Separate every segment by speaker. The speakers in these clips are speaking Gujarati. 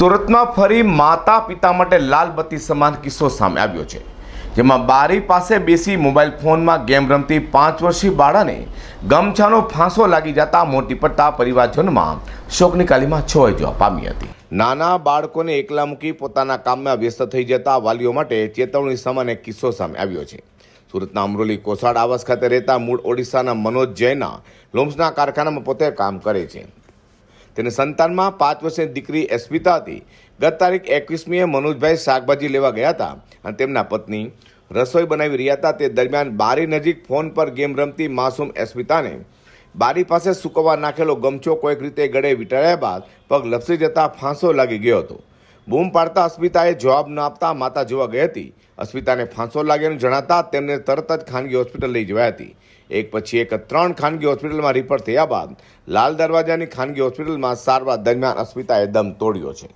Speaker 1: સુરતમાં ફરી માતા પિતા માટે લાલ બત્તી સમાન કિસ્સો સામે આવ્યો છે, જેમાં બારી પાસે બેસી મોબાઈલ ફોનમાં ગેમ રમતી પાંચ વર્ષીય બાળાને ગમછાનો ફાંસો લાગી જતા મોટી પડતા પરિવારજનોમાં શોકની કાલીમાં છવાઈ જવા પામી હતી. નાના બાળકોને એકલા મૂકી પોતાના કામમાં વ્યસ્ત થઈ જતા વાલીઓ માટે ચેતવણી સમાન એક કિસ્સો સામે આવ્યો છે. સુરતના અમરોલી કોસાડ આવાસ ખાતે રહેતા મૂળ ઓડિશાના મનોજ જૈના લોમ્સના કારખાનામાં પોતે કામ કરે છે. તેની સંતાનમાં પાંચ વર્ષની દીકરી એસ્પિતા હતી. ગત તારીખ એકવીસમીએ મનોજભાઈ શાકભાજી લેવા ગયા હતા અને તેમના પત્ની રસોઈ બનાવી રહ્યા હતા. તે દરમિયાન બારી નજીક ફોન પર ગેમ રમતી માસૂમ એસ્પિતાને બારી પાસે સૂકવવા નાખેલો ગમછો કોઈક રીતે ગળે વીંટાળ્યા બાદ પગ લપસી જતા ફાંસો લાગી ગયો હતો. બૂમ પાડતા અસ્મિતાએ જવાબ ન આપતા માતા જોવા ગઈ હતી. અસ્મિતાને ફાંસો લાગ્યાનું જણાતા તેમને તરત જ ખાનગી હોસ્પિટલ લઈ જવાઈ હતી. એક પછી એક ત્રણ ખાનગી હોસ્પિટલમાં રિપોર્ટ થયા બાદ લાલ દરવાજાની ખાનગી હોસ્પિટલમાં સારવાર દરમિયાન અસ્મિતાએ દમ તોડ્યો છે.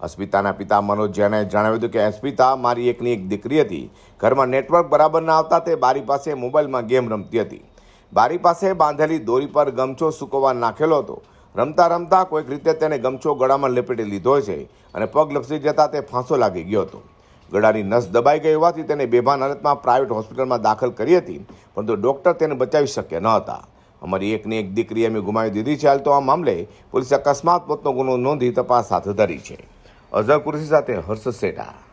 Speaker 1: અસ્મિતાના પિતા મનોજ જૈને જણાવ્યું હતું કે અસ્મિતા મારી એકની એક દીકરી હતી. ઘરમાં નેટવર્ક બરાબર ન આવતા તે બારી પાસે મોબાઈલમાં ગેમ રમતી હતી. બારી પાસે બાંધેલી દોરી પર ગમછો સૂકવવા નાખેલો હતો. રમતા રમતા કોઈક રીતે તેને ગમછો ગળામાં લપેટી લીધો છે અને પગ લપસી જતા તે ફાંસો લાગી ગયો હતો. ગળાની નસ દબાઈ ગઈ હોવાથી તેને બેભાન હાલતમાં પ્રાઇવેટ હોસ્પિટલમાં દાખલ કરી હતી, પરંતુ ડોક્ટર તેને બચાવી શક્યા ન હતા. અમારી એકની એક દીકરી અમે ગુમાવી દીધી છે. હાલ તો આ મામલે પોલીસે અકસ્માત મોતનો ગુનો નોંધી તપાસ હાથ ધરી છે. અઝર કુરશી સાથે હર્ષ સેઠા